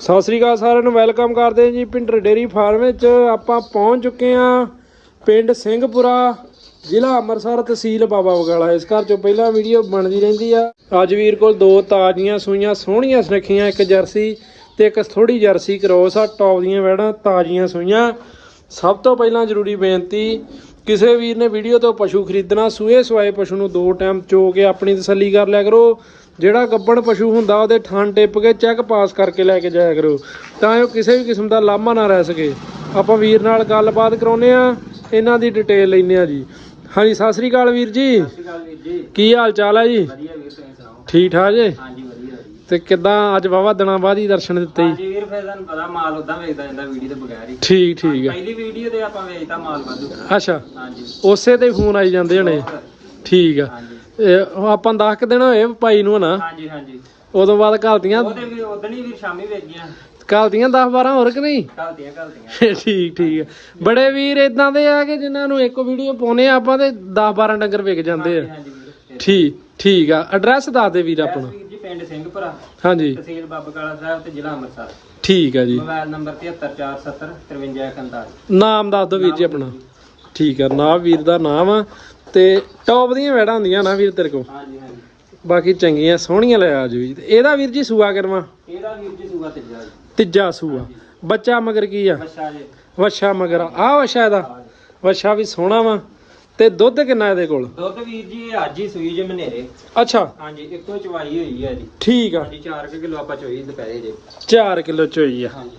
ਸਤਿ ਸ੍ਰੀ ਅਕਾਲ ਸਾਰਿਆਂ ਨੂੰ, ਵੈਲਕਮ ਕਰਦੇ ਹਾਂ ਜੀ ਪਿੰਡਰ ਡੇਰੀ ਫਾਰਮ ਵਿੱਚ। ਆਪਾਂ ਪਹੁੰਚ ਚੁੱਕੇ ਹਾਂ ਪਿੰਡ ਸਿੰਘਪੁਰਾ, ਜ਼ਿਲ੍ਹਾ ਅੰਮ੍ਰਿਤਸਰ ਤਹਿਸੀਲ ਬਾਬਾ ਬਗਾਲਾ। ਇਸ ਘਰ ਚੋਂ ਪਹਿਲਾਂ ਵੀਡੀਓ ਬਣਦੀ ਰਹਿੰਦੀ ਆ। ਅੱਜ ਵੀਰ ਕੋਲ ਦੋ ਤਾਜ਼ੀਆਂ, ਸੂਈਆਂ, ਸੋਹਣੀਆਂ ਸੁਨੱਖੀਆਂ, ਇੱਕ ਜਰਸੀ ਤੇ ਇੱਕ ਥੋੜੀ ਜਰਸੀ ਕਰੋਸ ਆ, ਟੌਪ ਦੀਆਂ ਵੈੜਾਂ ਤਾਜ਼ੀਆਂ ਸੂਈਆਂ। ਸਭ ਤੋਂ ਪਹਿਲਾਂ ਜ਼ਰੂਰੀ ਬੇਨਤੀ, ਕਿਸੇ ਵੀਰ ਨੇ ਵੀਡੀਓ ਤੋਂ ਪਸ਼ੂ ਖਰੀਦਣਾ, ਸੂਏ ਸਵਾਏ ਪਸ਼ੂ ਨੂੰ ਦੋ ਟਾਈਮ ਚੋ ਕੇ ਆਪਣੀ ਤਸੱਲੀ ਕਰ ਲਿਆ ਕਰੋ। ਜਿਹੜਾ ਗੱਬਣ ਪਸ਼ੂ ਹੁੰਦਾ ਉਹਦੇ ਥਣ ਟਿੱਪ ਕੇ ਚੈੱਕ ਪਾਸ ਕਰਕੇ ਲੈ ਕੇ ਜਾਇਆ ਕਰੋ। ਤਾਂ ਜੋ ਕਿਸੇ ਵੀ ਕਿਸਮ ਦਾ ਲਾਮਾ ਨਾ ਰਹਿ ਸਕੇ। ਆਪਾਂ ਵੀਰ ਨਾਲ ਗੱਲਬਾਤ ਕਰਾਉਨੇ ਆ ਇਹਨਾਂ ਦੀ ਡਿਟੇਲ ਲੈਨੇ ਆ ਜੀ। ਹਾਂਜੀ ਸਤਿ ਸ੍ਰੀ ਅਕਾਲ ਵੀਰ ਜੀ। ਸਤਿ ਸ਼੍ਰੀ ਅਕਾਲ ਵੀਰ ਜੀ। ਕੀ ਹਾਲ ਚਾਲ ਹੈ ਜੀ? ਵਧੀਆ ਵੀਰ ਤੁਸੀਂ ਸੁਣਾਓ? ਠੀਕ ਠਾਕ ਜੀ? ਹਾਂਜੀ ਵਧੀਆ ਤੇ ਕਿੱਦਾਂ ਅੱਜ ਵਾਵਾ ਦਿਨਾਂ ਬਾਅਦ ਹੀ ਦਰਸ਼ਨ ਦਿੱਤੇ ਜੀ? ਵੀਰ ਫਿਰ ਤੁਹਾਨੂੰ ਪਤਾ ਮਾਲ ਉਦਾਂ ਵੇਚਦਾ ਜਾਂਦਾ ਵੀਡੀਓ ਤੋਂ ਬਗੈਰ ਹੀ। ਠੀਕ ਠੀਕ ਆ। ਪਹਿਲੀ ਵੀਡੀਓ ਤੇ ਆਪਾਂ ਵੇਚਦਾ ਮਾਲ ਵਾਧੂ। ਅੱਛਾ। ਹਾਂਜੀ। ਉਸੇ ਤੇ ਫੋਨ ਆਈ ਜਾਂਦੇ ਹੋਣੇ। ਹੋਰ, ਠੀਕ ਆ। ਹਾਂਜੀ। ਇਹ ਆਪਾਂ 10 ਕੁ ਦਿਨ ਹੋਏ ਭਾਈ ਨੂੰ ਹਾਂਜੀ ਹਾਂਜੀ। ਉਦੋਂ ਬਾਅਦ ਘਲਤੀਆਂ ਉਹਦੇ ਵੀ ਉਦਣ ਹੀ ਵੀਰ ਸ਼ਾਮੀ ਵੇਚ ਗਿਆ ਘਲਤੀਆਂ 10 12 ਹੋਰ ਕਿ ਨਹੀਂ? ਠੀਕ ਠੀਕ। ਆ ਬੜੇ ਵੀਰ ਇਦਾਂ ਦੇ ਆ ਕਿ ਜਿਨ੍ਹਾਂ ਨੂੰ ਇੱਕ ਵੀਡੀਓ ਪਾਉਨੇ ਆ ਆਪਾਂ ਤੇ 10 12 ਡੰਗਰ ਵਿਕ ਜਾਂਦੇ ਆ। ਹਾਂਜੀ ਵੀਰ। ਠੀਕ ਠੀਕ ਆ। ਐਡਰੈਸ ਦੱਸ ਦੇ ਵੀਰ ਆਪਣਾ ਵੀਰ ਜੀ ਪਿੰਡ ਸਿੰਘਪੁਰਾ। ਹਾਂਜੀ। ਤਹਿਸੀਲ ਬਾਬਕਾਲਾ ਸਾਹਿਬ ਤੇ ਜ਼ਿਲ੍ਹਾ ਅੰਮ੍ਰਿਤਸਰ। ਠੀਕ ਆ ਜੀ। ਮੋਬਾਈਲ ਨੰਬਰ 7347 5341 ਨਾਮ ਦੱਸ ਦਿਓ ਵੀਰ ਜੀ ਆਪਣਾ। ਠੀਕ ਆ। ਨਾ ਵੀਰ ਦਾ ਨਾਮ ਆ। ਤੇ ਟੌਪ ਦੀਆਂ ਵੈੜਾਂ ਹੁੰਦੀਆਂ ਨਾ ਵੀਰ ਤੇਰੇ ਕੋਲ? ਹਾਂਜੀ ਹਾਂਜੀ। ਬਾਕੀ ਚੰਗੀਆਂ ਸੋਹਣੀਆਂ ਲੈ ਆਜੋ ਜੀ। ਤੇ ਇਹਦਾ ਵੀਰ ਜੀ ਸੂਆ ਕਰਵਾ ਇਹਦਾ ਵੀਰ ਜੀ ਸੂਗਾ ਤੇ ਜਾ। ਤੀਜਾ ਸੂਆ। ਬੱਚਾ ਮਗਰ ਕੀ ਆ? ਬੱਚਾ ਜੀ। ਵੱਛਾ ਮਗਰ ਆ। ਵੱਛਾ ਇਹਦਾ? ਵੱਛਾ ਵੀ ਸੋਹਣਾ ਵਾ। ਤੇ ਦੁੱਧ ਕਿੰਨਾ ਇਹਦੇ ਕੋਲ? ਦੁੱਧ ਵੀਰ ਜੀ ਅੱਜ ਹੀ ਸੂਈ ਜੇ ਮਨੇਰੇ। ਅੱਛਾ। ਹਾਂਜੀ ਇੱਕੋ ਚਵਾਈ ਹੋਈ ਹੈ ਜੀ ਠੀਕ ਆ। ਹਾਂਜੀ 4 ਕਿਲੋ ਆਪਾਂ ਚੋਈ ਦੁਪਹਿਰੇ ਜੇ। 4 ਕਿਲੋ ਚੋਈ ਆ। ਹਾਂਜੀ।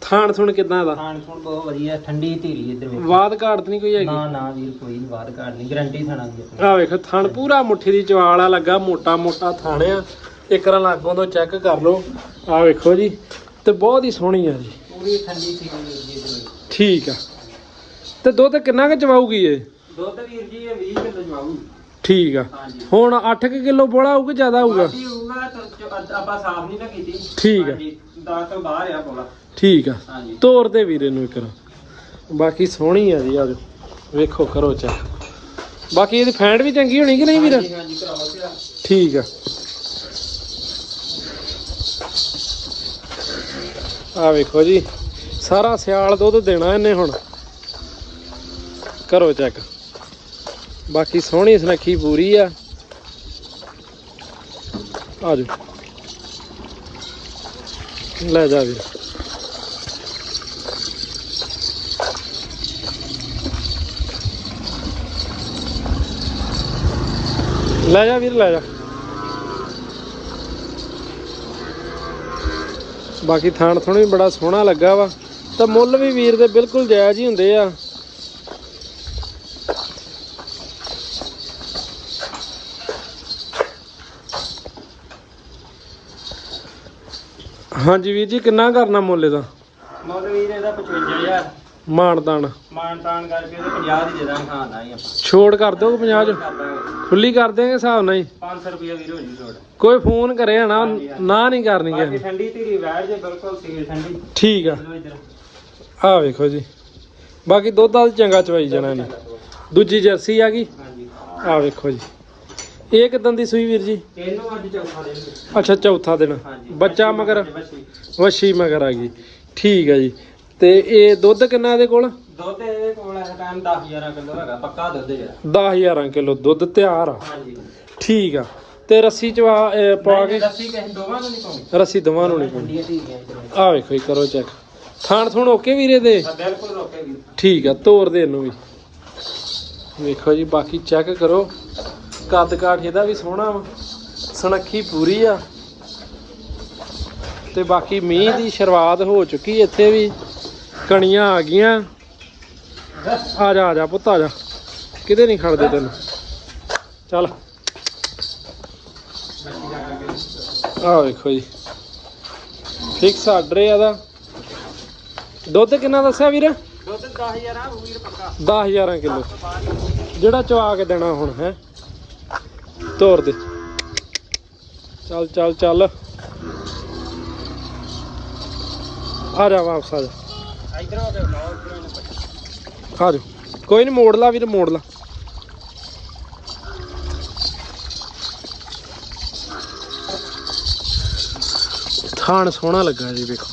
ਥਾਣ ਥੁਣ ਕਿਦਾਂ ਦਾ? ਖਾਣ ਖੁਣ ਬਹੁਤ ਵਧੀਆ ਠੰਡੀ ਧੀਰੀ ਇੱਧਰ ਵੇਖੋ। ਬਾਦ ਘਾਟ ਨਹੀਂ ਕੋਈ ਹੈਗੀ? ਨਾ ਨਾ ਵੀਰ ਕੋਈ ਨੀ ਬਾਤ ਨਹੀਂ ਗਰੰਟੀ ਥਾਣਾ ਦੀ ਆਪਣੀ। ਆ ਵੇਖ ਥਣ ਪੂਰਾ ਮੁੱਠੀ ਦੀ ਚਵਾਲ ਆ ਲੱਗਾ ਮੋਟਾ ਮੋਟਾ ਥਣ ਆ। ਇੱਕ ਰਾਂ ਲਾਗੋਂ ਤੋਂ ਚੈੱਕ ਕਰ ਲਓ। ਆ ਵੇਖੋ ਜੀ ਤੇ ਬਹੁਤ ਹੀ ਸੋਹਣੀ ਆ ਜੀ। ਪੂਰੀ ਠੰਡੀ ਧੀਰੀ ਵੀਰ ਜੀ ਇੱਧਰ ਵੇਖੋ। ਠੀਕ ਆ। ਤੇ ਦੁੱਧ ਕਿੰਨਾ ਕੁ ਚਵਾਊਗੀ ਇਹ? ਦੁੱਧ ਵੀਰ ਜੀ ਇਹ 20 ਕਿਲੋ ਜਵਾਉ ਠੀਕ ਆ। ਹਾਂਜੀ। ਹੁਣ 8 ਕਿਲੋ ਬੋਲਾ ਹੋਊ ਕਿ ਜ਼ਿਆਦਾ ਹੋਊਗਾ? ਬਾਕੀ ਹੋਊਗਾ ਤਾਂ ਚ- ਅੱਜ ਆਪਾਂ ਸਾਫ਼ ਨਹੀਂ ਨਾ ਕੀਤੀ। ਠੀਕ ਆ। ਹਾਂਜੀ 10 ਤੋਂ ਬਾਹਰ ਆ ਪੋਲਾ ਠੀਕ ਆ। ਹਾਂਜੀ। ਤੋਰ ਦੇ ਵੀਰੇ ਨੂੰ ਇੱਕ ਵਾਰ। ਬਾਕੀ ਸੋਹਣੀ ਆ ਜੀ ਆ ਵੇਖੋ ਕਰੋ ਚੈੱਕ ਬਾਕੀ ਇਹਦੀ ਫੈਂਟ ਵੀ ਚੰਗੀ ਹੋਣੀ ਕਿ ਨਹੀਂ ਵੀਰ? ਹਾਂਜੀ ਹਾਂਜੀ ਕਰਾਓ ਸਿਆ ਠੀਕ ਆ। ਆ ਵੇਖੋ ਜੀ ਸਾਰਾ ਸਿਆਲ ਦੁੱਧ ਦੇਣਾ ਇਹਨੇ ਹੁਣ। ਕਰੋ ਚੈੱਕ ਬਾਕੀ ਸੋਹਣੀ ਸੁਨੱਖੀ ਪੂਰੀ ਆ। ਆਜੋ ਲੈ ਜਾ ਵੀਰ। ਲੈ ਜਾ ਵੀਰ, ਲੈ ਜਾ। ਬਾਕੀ ਥਾਣ ਥੁਣ ਵੀ ਬੜਾ ਸੋਹਣਾ ਲੱਗਾ ਵਾ। ਤਾਂ ਮੁੱਲ ਵੀ ਵੀਰ ਦੇ ਬਿਲਕੁਲ ਜਾਇਜ਼ ਹੀ ਹੁੰਦੇ ਆ। ਹਾਂਜੀ ਵੀਰ ਜੀ, ਕਿੰਨਾ ਕਰਨਾ ਮੁੱਲ ਇਹਦਾ? ਮੁੱਲ ਵੀਰ ਇਹਦਾ 55000 ਮਾਨਦਾਨ ਮਾਨ ਤਾਨ ਕਰਕੇ ਇਹਦੇ 50 ਦੀ ਦੇ ਦਾਂਗੇ ਹਾਂ ਨਾ ਹੀ ਆਪਾਂ। ਛੋੜ ਕਰ ਦਿਓ 50 ਚ। ਕਰ ਦਾਂਗੇ। ਖੁੱਲੀ ਕਰ ਦੇਗੇ ਹਿਸਾਬ ਨਾਲ ਹੀ। 500 ਰੁਪਏ ਵੀਰ ਹੋ ਜੀ ਛੋੜ। ਕੋਈ ਫੋਨ ਕਰੇ ਨਾ। ਨਾ ਨਹੀਂ ਕਰਨੀ ਬਾਕੀ ਕਿਸੇ ਠੰਡੀ ਧੀਰੀ ਬੈਠ ਜੇ ਬਿਲਕੁਲ ਸੀਲ ਠੰਡੀ। ਠੀਕ ਆ। ਇੱਧਰ। ਆ ਵੇਖੋ ਜੀ। ਬਾਕੀ ਦੁੱਧ ਦਾ ਚੰਗਾ ਚਵਾਈ ਜਾਣਾ ਨੇ ਦੂਜੀ ਜਰਸੀ ਆ ਗਈ। ਹਾਂਜੀ। ਆ ਵੇਖੋ ਜੀ। ਇਹ ਕਿਦਾਂ ਦੀ ਸੂਈ ਵੀਰ ਜੀ? ਇਹਨੂੰ ਅੱਜ ਚੌਥਾ ਦਿਨ। ਅੱਛਾ ਚੌਥਾ ਦਿਨ। ਬੱਚਾ ਮਗਰ? ਬੱਚੀ। ਵੱਛੀ ਮਗਰ ਆ ਗਈ। ਠੀਕ ਆ ਜੀ। ਤੇ ਇਹ ਦੁੱਧ ਕਿੰਨਾ ਇਹਦੇ ਕੋਲ? ਦੁੱਧ ਇਹਦੇ ਕੋਲ ਇਸ ਟਾਈਮ 10 11 ਕਿਲੋ ਹੈਗਾ ਪੱਕਾ ਦੁੱਧ ਜਿਹੜਾ। 10000 ਕਿਲੋ ਦੁੱਧ ਤਿਆਰ ਆ। ਹਾਂਜੀ। ਠੀਕ ਆ। ਤੇ ਰੱਸੀ ਇਹ ਪਾ ਕੇ ਲੱਸੀ ਕਿਸੇ ਦੋਵਾਂ ਨੂੰ ਨਹੀਂ ਪਾਉਣੀ ਰੱਸੀ ਦਵਾਂ ਨੂੰ ਨਹੀਂ ਪਾਉਣੀ ਠੰਡੀਆਂ ਧੀਰੀਆਂ ਇੱਧਰ ਆ ਵੇਖੋ ਜੀ ਕਰੋ ਚੈੱਕ ਥਾਣ ਥੁਣ ਓਕੇ ਵੀਰੇ ਦੇ? ਠੀਕ ਆ ਤੋਰ ਦੇ ਇਹਨੂੰ ਵੀ। ਵੇਖੋ ਜੀ ਬਾਕੀ ਚੈੱਕ ਕਰੋ। ਕੱਦ ਕਾਠ ਇਹਦਾ ਵੀ ਸੋਹਣਾ ਵਾ। ਸਨੱਖੀ ਪੂਰੀ ਆ। ਤੇ ਬਾਕੀ ਮੀਂਹ ਦੀ ਸ਼ੁਰੂਆਤ ਹੋ ਚੁੱਕੀ ਇੱਥੇ ਵੀ। ਕਣੀਆਂ ਆ ਗਈਆਂ। ਆ ਜਾ ਆ ਜਾ ਪੁੱਤ ਆ ਜਾ। ਕਿਤੇ ਨਹੀਂ ਖੜਦੇ ਤੈਨੂੰ। ਚੱਲ। ਆ ਵੇਖੋ ਜੀ। ਫਿਕਸ ਆਰਡਰ ਹੈ ਇਹਦਾ। ਦੁੱਧ ਕਿੰਨਾ ਦੱਸਿਆ ਵੀਰ? ਦੁੱਧ 10000 ਆ ਵੀਰ ਪੱਕਾ। 10000 ਕਿਲੋ। ਜਿਹੜਾ ਚਵਾ ਕੇ ਦੇਣਾ ਹੁਣ ਹੈ। ਤੋਰ ਦੇ। ਚੱਲ ਚੱਲ ਚੱਲ। ਆ ਜਾ ਵਾਪਸ ਆ ਜਾ। ਇਧਰ ਹੋ ਕੇ ਬੁਲਾਓ ਇੱਧਰੋਂ ਇਹਨੂੰ ਪੁੱਛ। ਆ ਜਾ ਕੋਈ ਨਹੀਂ ਮੋੜ ਲਾ ਵੀਰ, ਮੋੜ ਲਾ। ਥਾਣ ਸੋਹਣਾ ਲੱਗਾ ਜੀ, ਵੇਖੋ।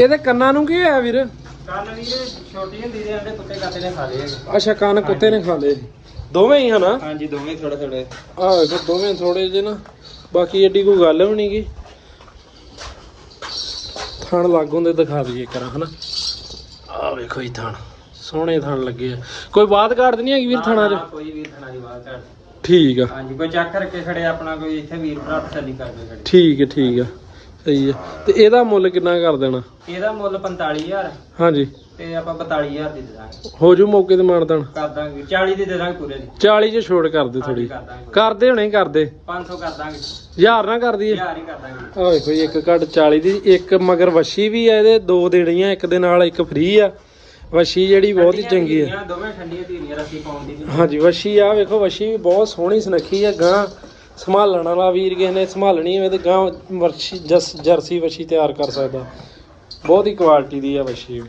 ਇਹਦੇ ਕੰਨਾਂ ਨੂੰ ਕੀ ਹੋਇਆ ਵੀਰ? ਕੰਨ ਵੀਰੇ ਛੋਟੀ ਹੁੰਦੀ ਦੇ ਅੰਡੇ ਕੁੱਤੇ ਕਾਤੇ ਨੇ ਖਾ ਲਏ ਹੈਗੇ। ਅੱਛਾ ਕੰਨ ਕੁੱਤੇ ਨੇ ਖਾ ਲਏ। ਜੀ ਦੋਵੇਂ ਹੀ ਹਨਾ? ਹਾਂਜੀ ਦੋਵੇਂ ਥੋੜੇ ਥੋੜੇ ਆਹ ਵੇਖੋ ਦੋਵੇਂ ਥੋੜੇ ਜਿਹੇ ਨਾ। ਬਾਕੀ ਏਡੀ ਕੋਈ ਗੱਲ ਵੀ ਨਹੀਂਗੀ ਥਣ ਲਾਗੋਂ ਦੇ ਦਿਖਾ ਦਈਏ ਕਰਾਂ ਹਨਾ? ਆਹ ਵੇਖੋ ਇਹ ਥਣ। ਸੋਹਣੇ ਥਣ ਲੱਗੇ ਆ। ਕੋਈ ਬਾਤ ਘਾਟ ਨਹੀਂ ਹੈਗੀ ਵੀਰ ਥਣਾਂ 'ਚ? ਕੋਈ ਵੀਰ ਥਣਾ ਦੀ ਬਾਤ ਕਰ ਠੀਕ ਆ। ਹਾਂਜੀ ਕੋਈ ਚੱਕ ਕਰਕੇ ਖੜੇ ਆਪਣਾ ਕੋਈ ਇੱਥੇ ਵੀਰ ਭਰਾ ਤਸੱਲੀ ਕਰਦੇ ਖੜੇ। ਠੀਕ ਹੈ ਠੀਕ ਆ। ਸਹੀ ਹੈ ਤੇ ਇਹਦਾ ਮੁੱਲ ਕਿੰਨਾ ਕਰ ਦੇਣਾ? ਇਹਦਾ ਮੁੱਲ 45000 ਹਾਂਜੀ। ਤੇ ਆਪਾਂ 42000 ਦੀ ਦੇ ਦਾਂਗੇ। ਹੋ ਜੂ ਮੌਕੇ ਤੇ ਮਾਨਦਾਨ ਕਰ ਦਾਂਗੇ। 40 ਦੀ ਦੇ ਦਾਂਗੇ ਪੂਰੇ ਦੀ। 40 ਚ ਛੋੜ ਕਰ ਦੇ ਥੋੜੀ ਕਰ ਦਾਂਗੇ। ਕਰਦੇ ਹੁਣੇ ਕਰਦੇ? 500 ਕਰ ਦਾਂਗੇ। ਹਜ਼ਾਰ ਨਾ ਕਰ ਦਈਏ? 1000 ਹੀ ਕਰ ਦਾਂਗੇ। ਵੇਖੋ ਜੀ ਇੱਕ ਘੱਟ 40 ਦੀ ਇੱਕ ਮਗਰ ਵਸ਼ੀ ਵੀ ਆ ਇਹਦੇ ਦੋ ਦੇਣੀਆਂ ਇੱਕ ਦੇ ਨਾਲ ਇੱਕ ਫ੍ਰੀ ਆ। ਵਸ਼ੀ ਜਿਹੜੀ ਬਹੁਤ ਹੀ ਚੰਗੀ ਆ। ਧੀਰੀਆਂ, ਦੋਵੇਂ ਠੰਡੀਆਂ ਧੀਰੀਆਂ ਰੱਸੀ ਪਾਉਣ ਦੀ। ਨਹੀਂ। ਹਾਂਜੀ ਵਸ਼ੀ ਆ ਵੇਖੋ ਵਸ਼ੀ ਵੀ ਬਹੁਤ ਸੋਹਣੀ ਸੁਨੱਖੀ ਆ ਗਾਂ ਸੰਭਾਲਣ ਵਾਲਾ ਵੀਰ ਕਿਸੇ ਨੇ ਸੰਭਾਲਣੀ ਹੋਵੇ ਤੇ ਗਾਂ ਵਰਸ਼ੀ ਜਸ ਜਰਸੀ ਵਸ਼ੀ ਤਿਆਰ ਕਰ ਸਕਦਾ। ਬਹੁਤ ਹੀ ਕੁਆਲਿਟੀ ਦੀ ਆ ਵਸ਼ੀ ਵੀ।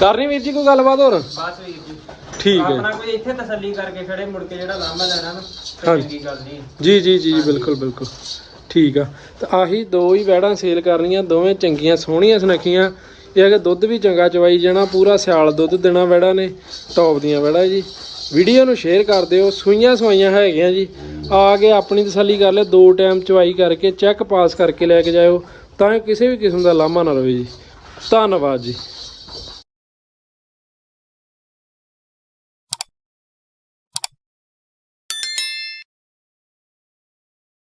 ਕਰਨੀ ਵੀਰ ਜੀ ਕੋਈ ਗੱਲਬਾਤ ਹੋਰ? ਬਸ ਵੀਰ ਜੀ। ਠੀਕ ਹੈ। ਆਪਣਾ ਕੋਈ ਇੱਥੇ ਤਸੱਲੀ ਕਰਕੇ ਖੜੇ ਮੁੜ ਕੇ ਜਿਹੜਾ ਲਾਂਭਾ ਲੈਣਾ ਨਾ ਤੇ ਹਾਂਜੀ। ਚੰਗੀ ਗੱਲ ਨਹੀਂ। ਜੀ ਜੀ ਜੀ ਜੀ, ਬਿਲਕੁਲ ਬਿਲਕੁਲ। ਠੀਕ ਆ। ਤੇ ਆਹੀ ਦੋ ਹੀ ਵੈੜਾਂ ਸੇਲ ਕਰਨੀਆਂ ਦੋਵੇਂ ਚੰਗੀਆਂ ਸੋਹਣੀਆਂ ਸੁਨੱਖੀਆਂ। ਇਹ ਹੈਗਾ ਦੁੱਧ ਵੀ ਚੰਗਾ ਚਵਾਈ ਜਾਣਾ ਪੂਰਾ ਸਿਆਲ ਦੁੱਧ ਦੇਣਾ ਵੈੜਾਂ ਨੇ ਟੌਪ ਦੀਆਂ ਵੈੜਾਂ ਜੀ। ਵੀਡੀਓ ਨੂੰ ਸ਼ੇਅਰ ਕਰ ਦਿਓ ਸੂਈਆਂ ਸਵਾਈਆਂ ਹੈਗੀਆਂ ਜੀ। ਆ ਕੇ ਆਪਣੀ ਤਸੱਲੀ ਕਰ ਲੈ ਦੋ ਟਾਈਮ ਚਵਾਈ ਕਰਕੇ ਚੈੱਕ ਪਾਸ ਕਰਕੇ ਲੈ ਕੇ ਜਾਇਓ, ਤਾਂ ਕਿਸੇ ਵੀ ਕਿਸਮ ਦਾ ਲਾਮਾ ਨਾ ਰਵੇ ਜੀ। ਧੰਨਵਾਦ ਜੀ।